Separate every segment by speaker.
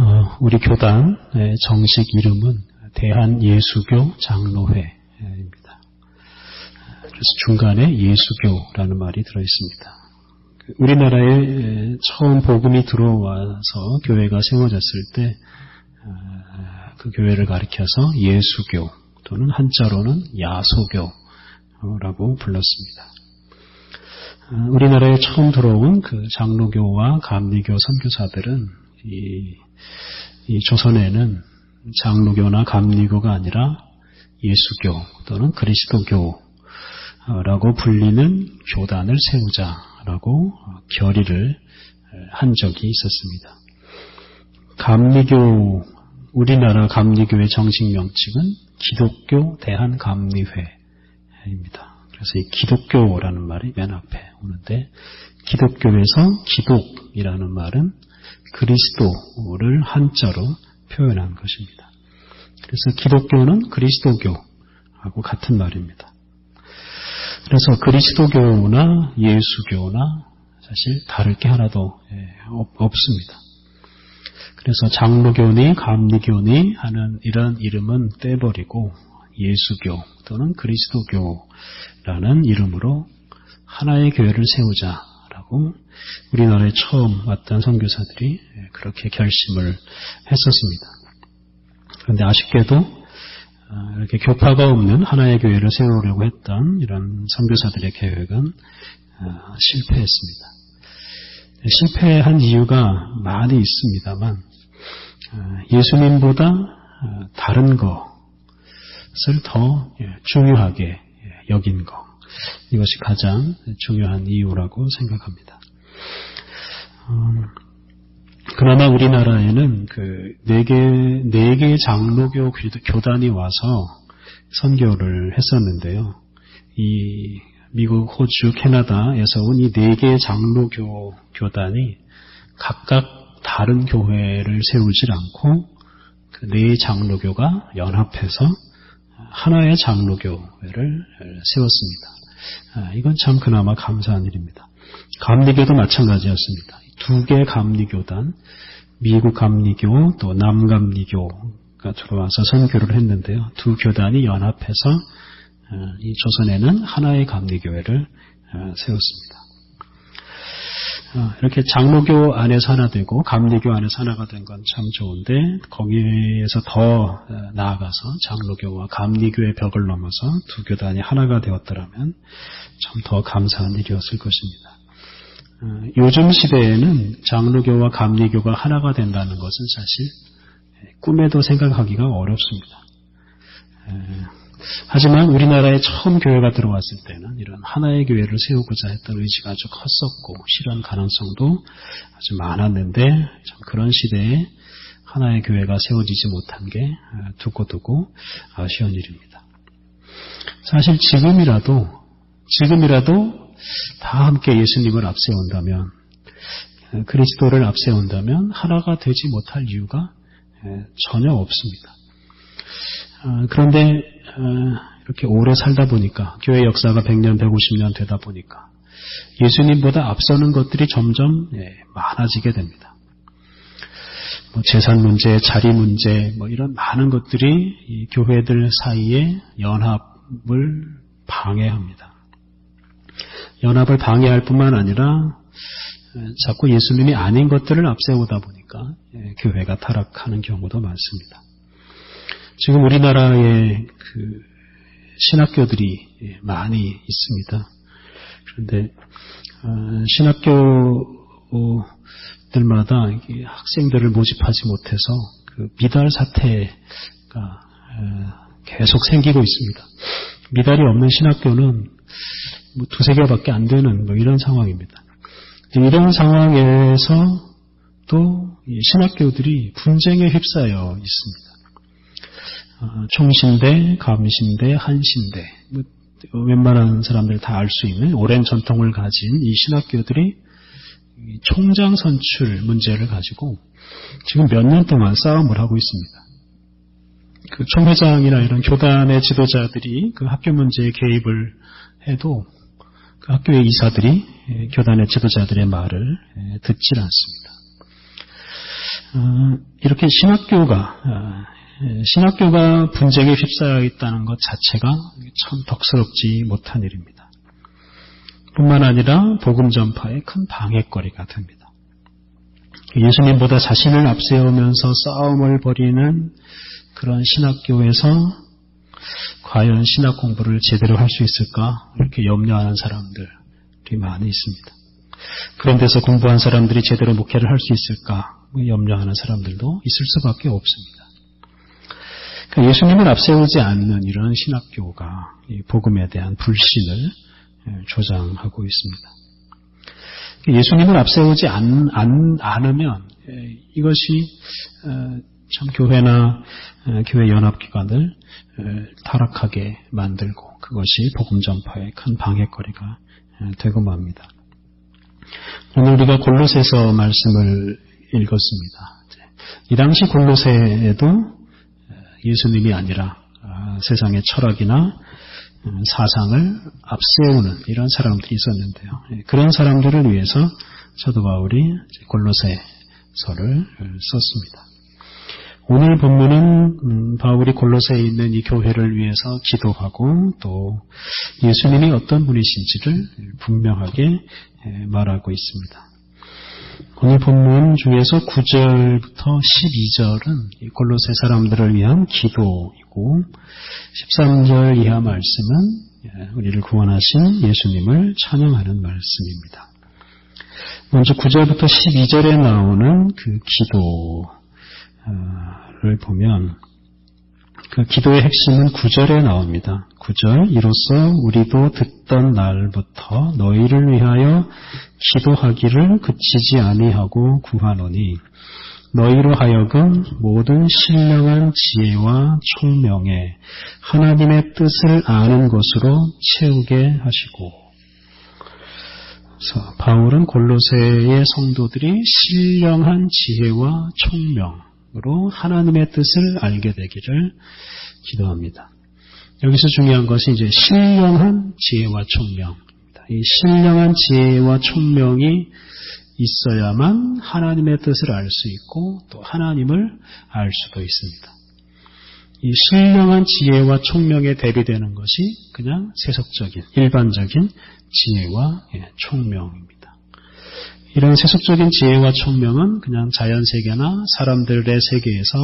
Speaker 1: 어, 우리 교단의 정식 이름은 대한예수교 장로회입니다. 그래서 중간에 예수교라는 말이 들어 있습니다. 우리나라에 처음 복음이 들어와서 교회가 세워졌을 때 그 교회를 가리켜서 예수교 또는 한자로는 야소교라고 불렀습니다. 우리나라에 처음 들어온 그 장로교와 감리교 선교사들은 이, 이 조선에는 장로교나 감리교가 아니라 예수교 또는 그리스도교라고 불리는 교단을 세우자라고 결의를 한 적이 있었습니다. 감리교 우리나라 감리교의 정식 명칭은 기독교 대한감리회입니다. 그래서 이 기독교라는 말이 맨 앞에 오는데 기독교에서 기독이라는 말은 그리스도를 한자로 표현한 것입니다. 그래서 기독교는 그리스도교하고 같은 말입니다. 그래서 그리스도교나 예수교나 사실 다를 게 하나도 예, 없습니다. 그래서 장로교니 감리교니 하는 이런 이름은 떼버리고 예수교 또는 그리스도교라는 이름으로 하나의 교회를 세우자라고 우리나라에 처음 왔던 선교사들이 그렇게 결심을 했었습니다. 그런데 아쉽게도 아, 이렇게 교파가 없는 하나의 교회를 세우려고 했던 이런 선교사들의 계획은 아, 실패했습니다. 실패한 이유가 많이 있습니다만 아, 예수님보다 아, 다른 것을 더 예, 중요하게 예, 여긴 것. 이것이 가장 중요한 이유라고 생각합니다. 음, 그러나 우리나라에는 그 네 개, 네 개의 장로교 교단이 와서 선교를 했었는데요. 이 미국, 호주, 캐나다에서 온 이 네 개의 장로교 교단이 각각 다른 교회를 세우질 않고 그 네 장로교가 연합해서 하나의 장로교회를 세웠습니다. 아, 이건 참 그나마 감사한 일입니다. 감리교도 마찬가지였습니다. 두 개의 감리교단, 미국 감리교 또 남감리교가 들어와서 선교를 했는데요. 두 교단이 연합해서 아, 이 조선에는 하나의 감리교회를 아, 세웠습니다. 어, 이렇게 장로교 안에서 하나 되고 감리교 안에서 하나가 된 건 참 좋은데 거기에서 더 어, 나아가서 장로교와 감리교의 벽을 넘어서 두 교단이 하나가 되었더라면 참 더 감사한 일이었을 것입니다. 어, 요즘 시대에는 장로교와 감리교가 하나가 된다는 것은 사실 꿈에도 생각하기가 어렵습니다. 하지만 우리나라에 처음 교회가 들어왔을 때는 이런 하나의 교회를 세우고자 했던 의지가 아주 컸었고 실현 가능성도 아주 많았는데 참 그런 시대에 하나의 교회가 세워지지 못한 게 아, 두고두고 아쉬운 일입니다. 사실 지금이라도 지금이라도 다 함께 예수님을 앞세운다면 그리스도를 앞세운다면 하나가 되지 못할 이유가 전혀 없습니다. 아, 그런데 아, 이렇게 오래 살다 보니까 교회 역사가 100년, 150년 되다 보니까 예수님보다 앞서는 것들이 점점 예, 많아지게 됩니다. 뭐 재산 문제, 자리 문제, 뭐 이런 많은 것들이 교회들 사이에 연합을 방해합니다. 연합을 방해할 뿐만 아니라 자꾸 예수님이 아닌 것들을 앞세우다 보니까 예, 교회가 타락하는 경우도 많습니다. 지금 우리나라의 그 신학교들이 많이 있습니다. 그런데 어, 신학교들마다 학생들을 모집하지 못해서 그 미달 사태가 어, 계속 생기고 있습니다. 미달이 없는 신학교는 뭐 두세 개밖에 안 되는 뭐 이런 상황입니다. 이런 상황에서 또 신학교들이 분쟁에 휩싸여 있습니다. 어, 총신대, 감신대, 한신대 뭐, 웬만한 사람들 다 알 수 있는 오랜 전통을 가진 이 신학교들이 총장 선출 문제를 가지고 지금 몇 년 동안 싸움을 하고 있습니다. 그 총회장이나 이런 교단의 지도자들이 그 학교 문제에 개입을 해도 그 학교의 이사들이 교단의 지도자들의 말을 듣질 않습니다. 어, 이렇게 신학교가 어, 신학교가 분쟁에 휩싸여 있다는 것 자체가 참 덕스럽지 못한 일입니다. 뿐만 아니라 복음 전파에 큰 방해거리가 됩니다. 예수님보다 자신을 앞세우면서 싸움을 벌이는 그런 신학교에서 과연 신학 공부를 제대로 할 수 있을까 이렇게 염려하는 사람들이 많이 있습니다. 그런 데서 공부한 사람들이 제대로 목회를 할 수 있을까 염려하는 사람들도 있을 수밖에 없습니다. 그러니까 예수님을 앞세우지 않는 이런 신학교가 복음에 대한 불신을 예, 조장하고 있습니다. 예수님을 앞세우지 않, 않, 않으면 예, 이것이 어, 참 교회나 어, 교회 연합기관을 어, 타락하게 만들고 그것이 복음 전파의 큰 방해거리가 되고 맙니다. 오늘 우리가 골로새서 말씀을 읽었습니다. 이 당시 골로새에도 예수님이 아니라 아, 세상의 철학이나 음, 사상을 앞세우는 이런 사람들이 있었는데요. 예, 그런 사람들을 위해서 사도 바울이 골로새서를 썼습니다. 오늘 본문은 음, 바울이 골로새에 있는 이 교회를 위해서 기도하고 또 예수님이 어떤 분이신지를 분명하게 예, 말하고 있습니다. 오늘 본문 중에서 9절부터 12절은 골로새 사람들을 위한 기도이고 13절 이하 말씀은 예, 우리를 구원하신 예수님을 찬양하는 말씀입니다. 먼저 9절부터 12절에 나오는 그 기도를 보면 그 기도의 핵심은 9절에 나옵니다. 9절 이로써 우리도 듣던 날부터 너희를 위하여 기도하기를 그치지 아니하고 구하노니 너희로 하여금 모든 신령한 지혜와 총명에 하나님의 뜻을 아는 것으로 채우게 하시고 그래서 바울은 골로새의 성도들이 신령한 지혜와 총명으로 하나님의 뜻을 알게 되기를 기도합니다. 여기서 중요한 것이 이제 신령한 지혜와 총명 입니다. 이 신령한 지혜와 총명이 있어야만 하나님의 뜻을 알 수 있고 또 하나님을 알 수도 있습니다. 이 신령한 지혜와 총명에 대비되는 것이 그냥 세속적인 일반적인 지혜와 예, 총명입니다. 이런 세속적인 지혜와 총명은 그냥 자연 세계나 사람들의 세계에서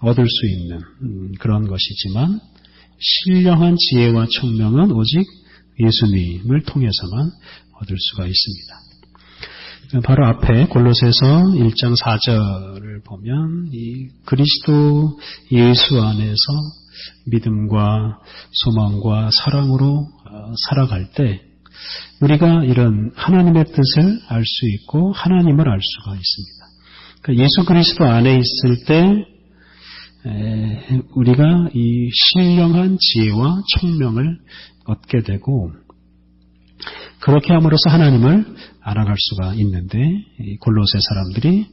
Speaker 1: 얻을 수 있는 음, 그런 것이지만 신령한 지혜와 총명은 오직 예수님을 통해서만 얻을 수가 있습니다. 바로 앞에 골로새서 1장 4절을 보면 이 그리스도 예수 안에서 믿음과 소망과 사랑으로 어, 살아갈 때 우리가 이런 하나님의 뜻을 알 수 있고 하나님을 알 수가 있습니다. 그러니까 예수 그리스도 안에 있을 때 우리가 이 신령한 지혜와 총명을 얻게 되고 그렇게 함으로써 하나님을 알아갈 수가 있는데 골로새 사람들이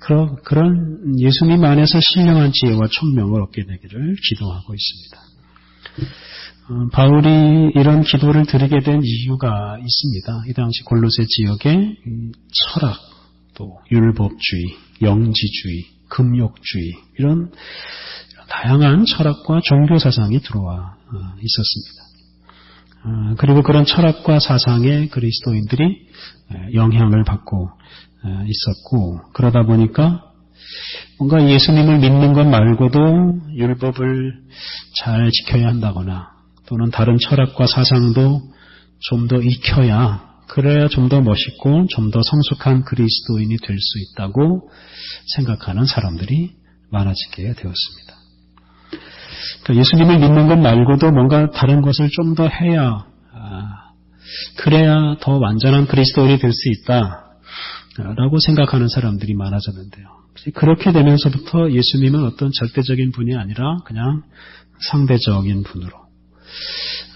Speaker 1: 그런, 그런 예수님 안에서 신령한 지혜와 총명을 얻게 되기를 기도하고 있습니다. 어, 바울이 이런 기도를 드리게 된 이유가 있습니다. 이 당시 골로새 지역에 철학, 또 율법주의, 영지주의, 금욕주의 이런 다양한 철학과 종교 사상이 들어와 어, 있었습니다. 어, 그리고 그런 철학과 사상에 그리스도인들이 영향을 받고 있었고 그러다 보니까 뭔가 예수님을 믿는 것 말고도 율법을 잘 지켜야 한다거나 또는 다른 철학과 사상도 좀 더 익혀야 그래야 좀 더 멋있고 좀 더 성숙한 그리스도인이 될 수 있다고 생각하는 사람들이 많아지게 되었습니다. 그러니까 예수님을 믿는 것 말고도 뭔가 다른 것을 좀 더 해야 아, 그래야 더 완전한 그리스도인이 될 수 있다라고 생각하는 사람들이 많아졌는데요. 그렇게 되면서부터 예수님은 어떤 절대적인 분이 아니라 그냥 상대적인 분으로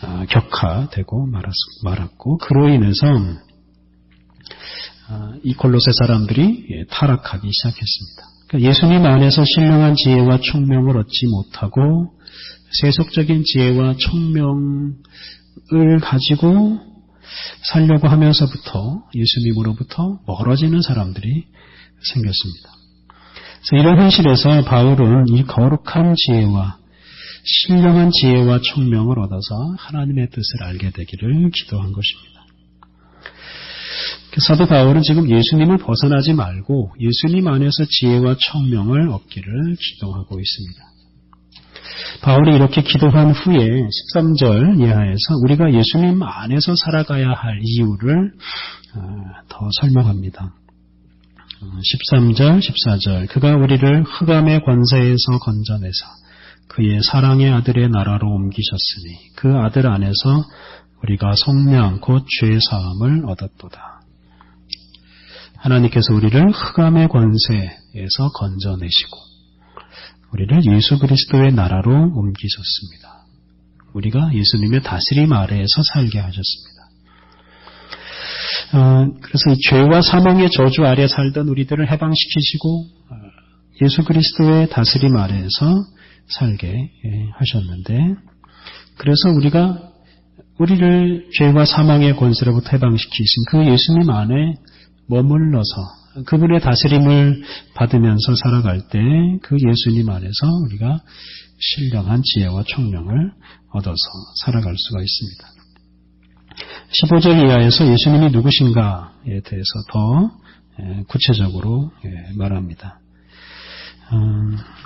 Speaker 1: 아, 격화되고 말았고 그로 인해서 아, 이 골로새 사람들이 예, 타락하기 시작했습니다. 그러니까 예수님 안에서 신령한 지혜와 총명을 얻지 못하고 세속적인 지혜와 총명을 가지고 살려고 하면서부터 예수님으로부터 멀어지는 사람들이 생겼습니다. 그래서 이런 현실에서 바울은 이 거룩한 지혜와 신령한 지혜와 총명을 얻어서 하나님의 뜻을 알게 되기를 기도한 것입니다. 사도 바울은 지금 예수님을 벗어나지 말고 예수님 안에서 지혜와 청명을 얻기를 기도하고 있습니다. 바울이 이렇게 기도한 후에 13절 이하에서 우리가 예수님 안에서 살아가야 할 이유를 어, 더 설명합니다. 13절, 어, 14절 그가 우리를 흑암의 권세에서 건져내서 그의 사랑의 아들의 나라로 옮기셨으니 그 아들 안에서 우리가 성령 곧 죄 사함을 얻었도다. 하나님께서 우리를 흑암의 권세에서 건져내시고 우리를 예수 그리스도의 나라로 옮기셨습니다. 우리가 예수님의 다스림 아래에서 살게 하셨습니다. 어, 그래서 이 죄와 사망의 저주 아래 살던 우리들을 해방시키시고 어, 예수 그리스도의 다스림 아래에서 살게 예, 하셨는데 그래서 우리가 우리를 죄와 사망의 권세로부터 해방시키신 그 예수님 안에 머물러서 그분의 다스림을 받으면서 살아갈 때 그 예수님 안에서 우리가 신령한 지혜와 총명을 얻어서 살아갈 수가 있습니다. 15절 이하에서 예수님이 누구신가에 대해서 더 예, 구체적으로 예, 말합니다.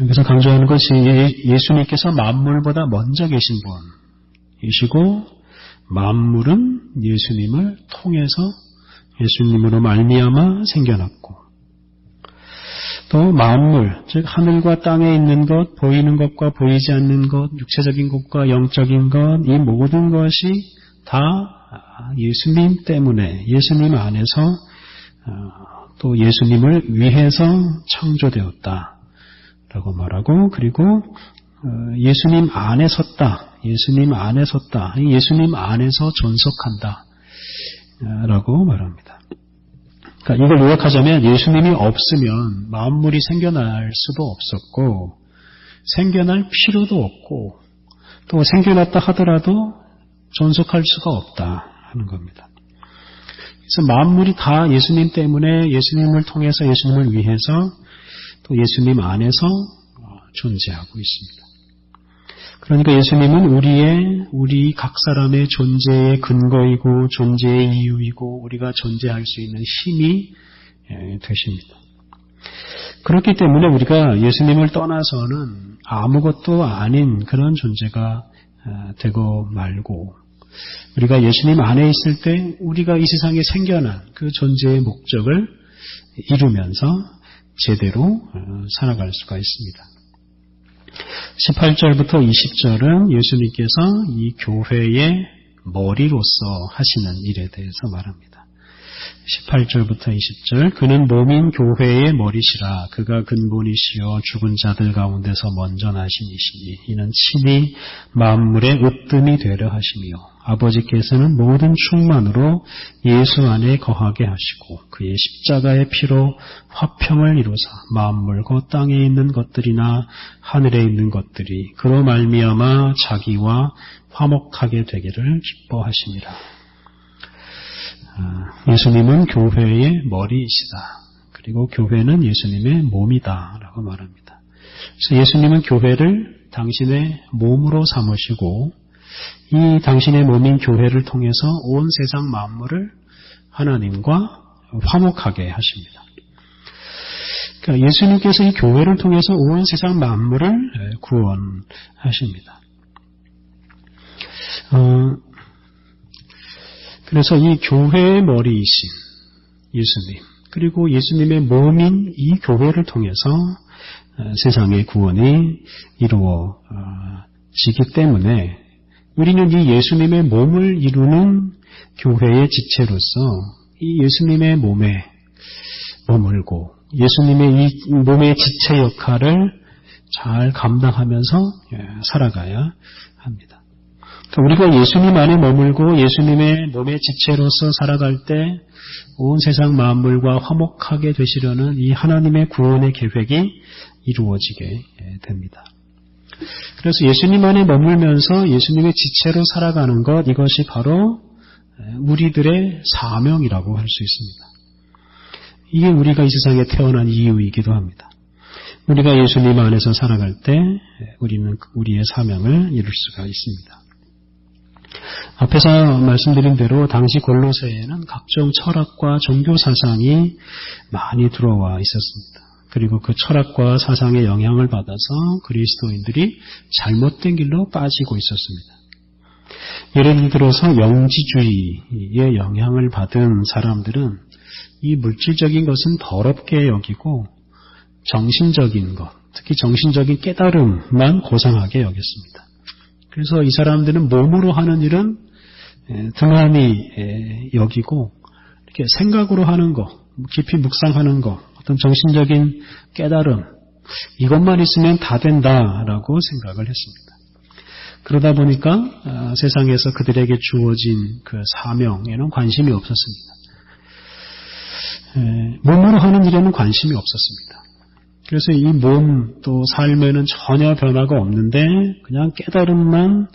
Speaker 1: 여기서 강조하는 것이 예, 예수님께서 만물보다 먼저 계신 분이시고 만물은 예수님을 통해서 예수님으로 말미암아 생겨났고 또 만물 즉 하늘과 땅에 있는 것 보이는 것과 보이지 않는 것 육체적인 것과 영적인 것 이 모든 것이 다 예수님 때문에 예수님 안에서 어, 또 예수님을 위해서 창조되었다. 라고 말하고 그리고 어, 예수님 안에 섰다. 예수님 안에 섰다. 예수님 안에서 존속한다. 어, 라고 말합니다. 그러니까 이걸 요약하자면 예수님이 없으면 만물이 생겨날 수도 없었고 생겨날 필요도 없고 또 생겨났다 하더라도 존속할 수가 없다 하는 겁니다. 그래서 만물이 다 예수님 때문에 예수님을 통해서 예수님을 위해서 또 예수님 안에서 어, 존재하고 있습니다. 그러니까 예수님은 우리의 우리 각 사람의 존재의 근거이고 존재의 이유이고 우리가 존재할 수 있는 힘이 예, 되십니다. 그렇기 때문에 우리가 예수님을 떠나서는 아무것도 아닌 그런 존재가 어, 되고 말고 우리가 예수님 안에 있을 때 우리가 이 세상에 생겨난 그 존재의 목적을 이루면서 제대로 어, 살아갈 수가 있습니다. 18절부터 20절은 예수님께서 이 교회의 머리로서 하시는 일에 대해서 말합니다. 18절부터 20절. 그는 몸인 교회의 머리시라. 그가 근본이시여 죽은 자들 가운데서 먼저 나신 이시니 이는 친히 만물의 으뜸이 되려 하시며 아버지께서는 모든 충만으로 예수 안에 거하게 하시고 그의 십자가의 피로 화평을 이루사 만물과 땅에 있는 것들이나 하늘에 있는 것들이 그로 말미암아 자기와 화목하게 되기를 기뻐하십니다. 아, 예수님은 교회의 머리이시다. 그리고 교회는 예수님의 몸이다 라고 말합니다. 그래서 예수님은 교회를 당신의 몸으로 삼으시고 이 당신의 몸인 교회를 통해서 온 세상 만물을 하나님과 화목하게 하십니다. 그러니까 예수님께서 이 교회를 통해서 온 세상 만물을 구원하십니다. 어, 그래서 이 교회의 머리이신 예수님, 그리고 예수님의 몸인 이 교회를 통해서 어, 세상의 구원이 이루어지기 때문에 우리는 이 예수님의 몸을 이루는 교회의 지체로서 이 예수님의 몸에 머물고 예수님의 이 몸의 지체 역할을 잘 감당하면서 예, 살아가야 합니다. 우리가 예수님 안에 머물고 예수님의 몸의 지체로서 살아갈 때 온 세상 만물과 화목하게 되시려는 이 하나님의 구원의 계획이 이루어지게 예, 됩니다. 그래서 예수님 안에 머물면서 예수님의 지체로 살아가는 것 이것이 바로 예, 우리들의 사명이라고 할 수 있습니다. 이게 우리가 이 세상에 태어난 이유이기도 합니다. 우리가 예수님 안에서 살아갈 때 예, 우리는 우리의 사명을 이룰 수가 있습니다. 앞에서 말씀드린 대로 당시 골로새에는 각종 철학과 종교 사상이 많이 들어와 있었습니다. 그리고 그 철학과 사상의 영향을 받아서 그리스도인들이 잘못된 길로 빠지고 있었습니다. 예를 들어서 영지주의의 영향을 받은 사람들은 이 물질적인 것은 더럽게 여기고 정신적인 것, 특히 정신적인 깨달음만 고상하게 여겼습니다. 그래서 이 사람들은 몸으로 하는 일은 등한히 여기고 이렇게 생각으로 하는 것, 깊이 묵상하는 것, 어떤 정신적인 깨달음 이것만 있으면 다 된다라고 생각을 했습니다. 그러다 보니까 아, 세상에서 그들에게 주어진 그 사명에는 관심이 없었습니다. 몸으로 하는 일에는 관심이 없었습니다. 그래서 이 몸 또 삶에는 전혀 변화가 없는데 그냥 깨달음만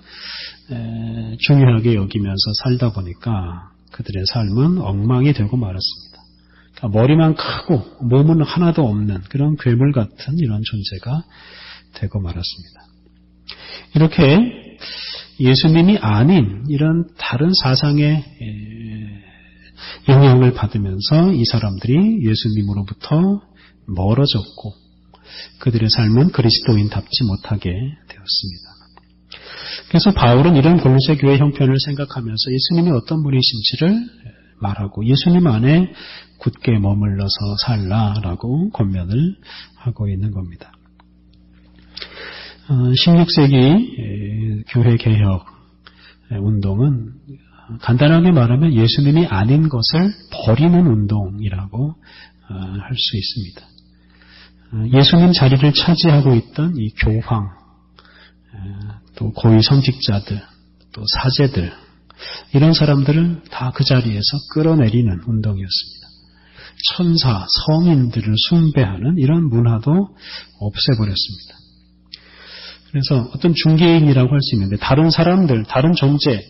Speaker 1: 중요하게 여기면서 살다 보니까 그들의 삶은 엉망이 되고 말았습니다. 그러니까 머리만 크고 몸은 하나도 없는 그런 괴물 같은 이런 존재가 되고 말았습니다. 이렇게 예수님이 아닌 이런 다른 사상의 영향을 받으면서 이 사람들이 예수님으로부터 멀어졌고 그들의 삶은 그리스도인답지 못하게 되었습니다. 그래서 바울은 이런 골로새 교회 형편을 생각하면서 예수님이 어떤 분이신지를 말하고 예수님 안에 굳게 머물러서 살라라고 권면을 하고 있는 겁니다. 16세기 어, 교회 개혁 운동은 간단하게 말하면 예수님이 아닌 것을 버리는 운동이라고 어, 할수 있습니다. 어, 예수님 자리를 차지하고 있던 이 교황, 또 고위 선직자들, 또 사제들, 이런 사람들을 다 그 자리에서 끌어내리는 운동이었습니다. 천사, 성인들을 숭배하는 이런 문화도 없애버렸습니다. 그래서 어떤 중개인이라고 할 수 있는데 다른 사람들, 다른 존재,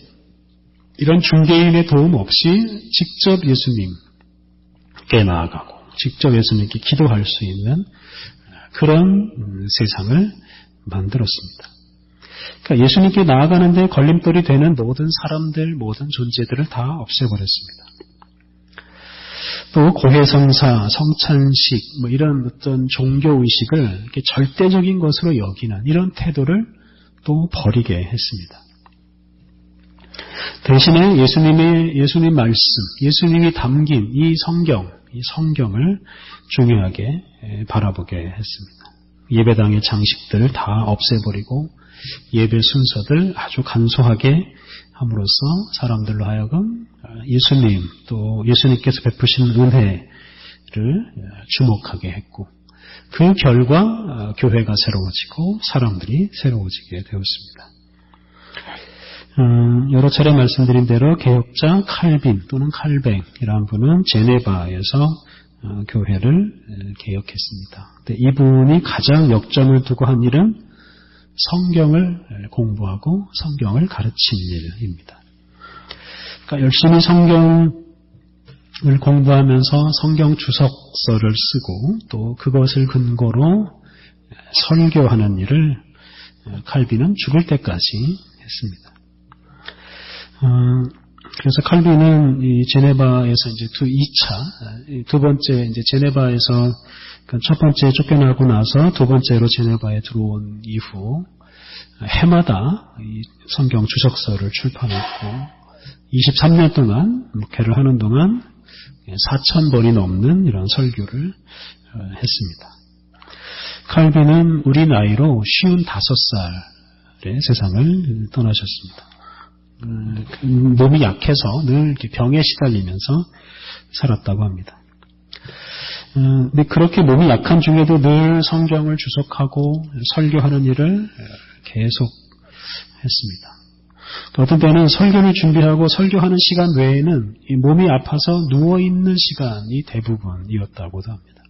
Speaker 1: 이런 중개인의 도움 없이 직접 예수님께 나아가고 직접 예수님께 기도할 수 있는 그런 세상을 만들었습니다. 그러니까 예수님께 나아가는데 걸림돌이 되는 모든 사람들, 모든 존재들을 다 없애버렸습니다. 또 고해성사, 성찬식, 뭐 이런 어떤 종교 의식을 이렇게 절대적인 것으로 여기는 이런 태도를 또 버리게 했습니다. 대신에 예수님의 예수님 말씀, 예수님이 담긴 이 성경, 이 성경을 중요하게 바라보게 했습니다. 예배당의 장식들을 다 없애버리고 예배 순서들 아주 간소하게 함으로써 사람들로 하여금 예수님 또 예수님께서 베푸신 은혜를 주목하게 했고 그 결과 교회가 새로워지고 사람들이 새로워지게 되었습니다. 음, 여러 차례 말씀드린 대로 개혁자 칼빈 또는 칼뱅이라는 분은 제네바에서 어, 교회를 개혁했습니다. 이분이 가장 역점을 두고 한 일은 성경을 공부하고 성경을 가르친 일입니다. 그러니까 열심히 성경을 공부하면서 성경 주석서를 쓰고 또 그것을 근거로 설교하는 일을 칼빈은 죽을 때까지 했습니다. 어, 그래서 칼빈은 이 제네바에서 이제 두 2차, 두 번째 이제 제네바에서 그첫 번째 쫓겨나고 나서 두 번째로 제네바에 들어온 이후 해마다 이 성경 주석서를 출판했고 23년 동안 목회를 하는 동안 4천 번이 넘는 이런 설교를 어, 했습니다. 칼빈은 우리 나이로 55살의 세상을 떠나셨습니다. 음, 그 몸이 약해서 늘 병에 시달리면서 살았다고 합니다. 어, 근데 그렇게 몸이 약한 중에도 늘 성경을 주석하고 설교하는 일을 계속 했습니다. 어떤 때는 설교를 준비하고 설교하는 시간 외에는 몸이 아파서 누워있는 시간이 대부분이었다고도 합니다.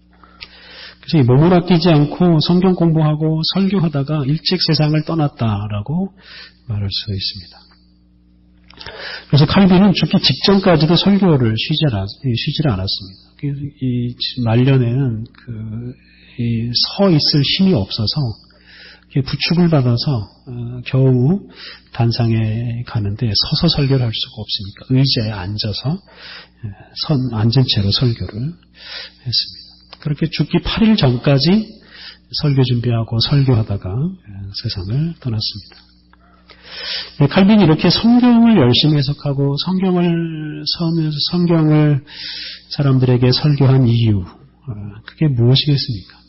Speaker 1: 그래서 몸을 아끼지 않고 성경 공부하고 설교하다가 일찍 세상을 떠났다라고 말할 수 있습니다. 그래서 칼빈은 죽기 직전까지도 설교를 쉬지 않았습니다. 이 말년에는 그, 서 있을 힘이 없어서 부축을 받아서 어, 겨우 단상에 가는데 서서 설교를 할 수가 없으니까 의자에 앉아서 선 앉은 채로 설교를 했습니다. 그렇게 죽기 8일 전까지 설교 준비하고 설교하다가 세상을 떠났습니다. 칼빈이 이렇게 성경을 열심히 해석하고 성경을 성경을 사람들에게 설교한 이유 어, 그게 무엇이겠습니까?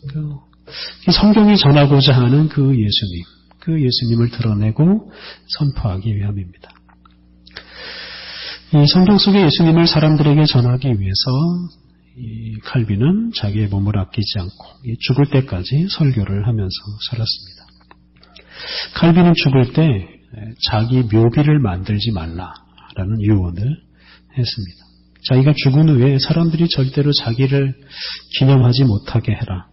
Speaker 1: 그 성경이 전하고자 하는 그 예수님, 그 예수님을 드러내고 선포하기 위함입니다. 이 성경 속의 예수님을 사람들에게 전하기 위해서 이 칼빈은 자기의 몸을 아끼지 않고 죽을 때까지 설교를 하면서 살았습니다. 칼빈은 죽을 때 자기 묘비를 만들지 말라라는 유언을 했습니다. 자기가 죽은 후에 사람들이 절대로 자기를 기념하지 못하게 해라.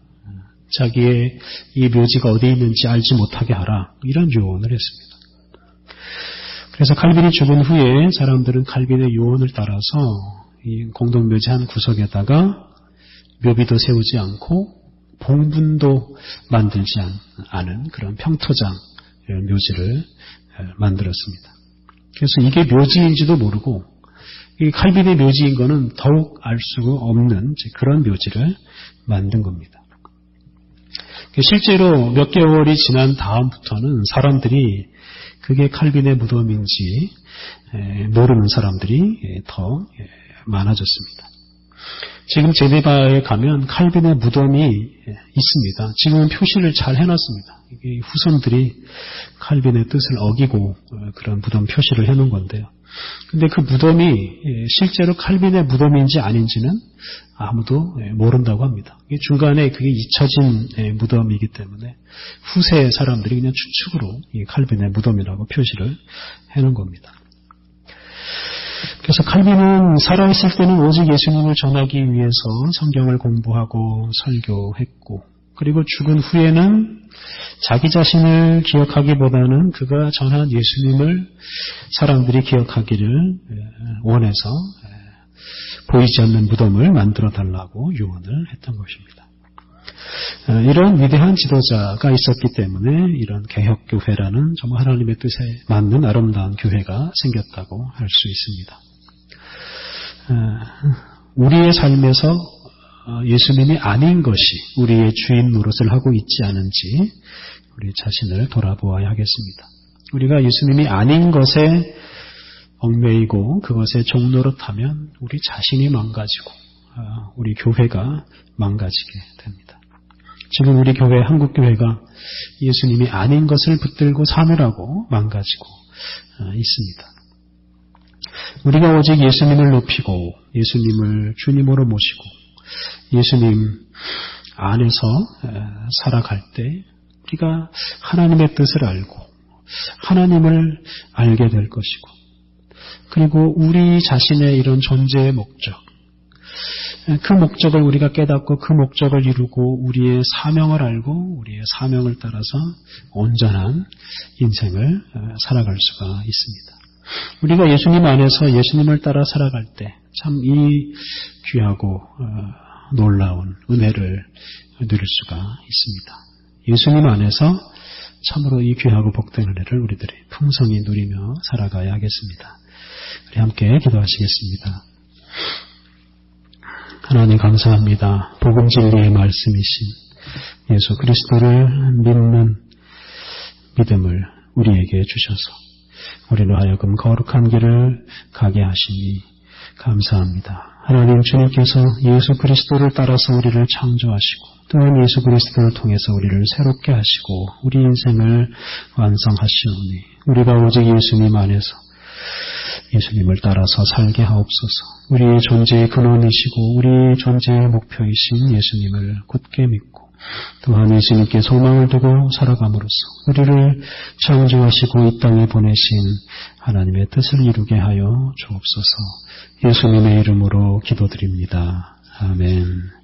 Speaker 1: 자기의 이 묘지가 어디에 있는지 알지 못하게 하라. 이런 요원을 했습니다. 그래서 칼빈이 죽은 후에 사람들은 칼빈의 요원을 따라서 이 공동묘지 한 구석에다가 묘비도 세우지 않고 봉분도 만들지 않은 그런 평토장 묘지를 만들었습니다. 그래서 이게 묘지인지도 모르고 이 칼빈의 묘지인 거는 더욱 알 수 없는 그런 묘지를 만든 겁니다. 실제로 몇 개월이 지난 다음부터는 사람들이 그게 칼빈의 무덤인지 모르는 사람들이 더 많아졌습니다. 지금 제네바에 가면 칼빈의 무덤이 있습니다. 지금은 표시를 잘 해놨습니다. 후손들이 칼빈의 뜻을 어기고 어, 그런 무덤 표시를 해놓은 건데요. 근데 그 무덤이 예, 실제로 칼빈의 무덤인지 아닌지는 아무도 예, 모른다고 합니다. 중간에 그게 잊혀진 예, 무덤이기 때문에 후세 사람들이 그냥 추측으로 칼빈의 무덤이라고 표시를 해놓은 겁니다. 그래서 칼빈은 살아있을 때는 오직 예수님을 전하기 위해서 성경을 공부하고 설교했고 그리고 죽은 후에는 자기 자신을 기억하기보다는 그가 전한 예수님을 사람들이 기억하기를 원해서 보이지 않는 무덤을 만들어 달라고 유언을 했던 것입니다. 이런 위대한 지도자가 있었기 때문에 이런 개혁교회라는 정말 하나님의 뜻에 맞는 아름다운 교회가 생겼다고 할 수 있습니다. 우리의 삶에서 어, 예수님이 아닌 것이 우리의 주인 노릇을 하고 있지 않은지 우리 자신을 돌아보아야 하겠습니다. 우리가 예수님이 아닌 것에 얽매이고 그것에 종노릇하면 우리 자신이 망가지고 어, 우리 교회가 망가지게 됩니다. 지금 우리 교회 한국 교회가 예수님이 아닌 것을 붙들고 사느라고 망가지고 어, 있습니다. 우리가 오직 예수님을 높이고 예수님을 주님으로 모시고 예수님 안에서 살아갈 때 우리가 하나님의 뜻을 알고 하나님을 알게 될 것이고 그리고 우리 자신의 이런 존재의 목적 그 목적을 우리가 깨닫고 그 목적을 이루고 우리의 사명을 알고 우리의 사명을 따라서 온전한 인생을 살아갈 수가 있습니다. 우리가 예수님 안에서 예수님을 따라 살아갈 때 참 이 귀하고 어, 놀라운 은혜를 누릴 수가 있습니다. 예수님 안에서 참으로 이 귀하고 복된 은혜를 우리들이 풍성히 누리며 살아가야 하겠습니다. 우리 함께 기도하시겠습니다. 하나님 감사합니다. 복음 진리의 말씀이신 예수 그리스도를 믿는 믿음을 우리에게 주셔서 우리로 하여금 거룩한 길을 가게 하시니 감사합니다. 하나님 주님께서 예수 그리스도를 따라서 우리를 창조하시고 또한 예수 그리스도를 통해서 우리를 새롭게 하시고 우리 인생을 완성하시오니 우리가 오직 예수님 안에서 예수님을 따라서 살게 하옵소서. 우리의 존재의 근원이시고 우리의 존재의 목표이신 예수님을 굳게 믿고 또한 예수님께 소망을 두고 살아감으로써 우리를 창조하시고 이 땅에 보내신 하나님의 뜻을 이루게 하여 주옵소서. 예수님의 이름으로 기도드립니다. 아멘.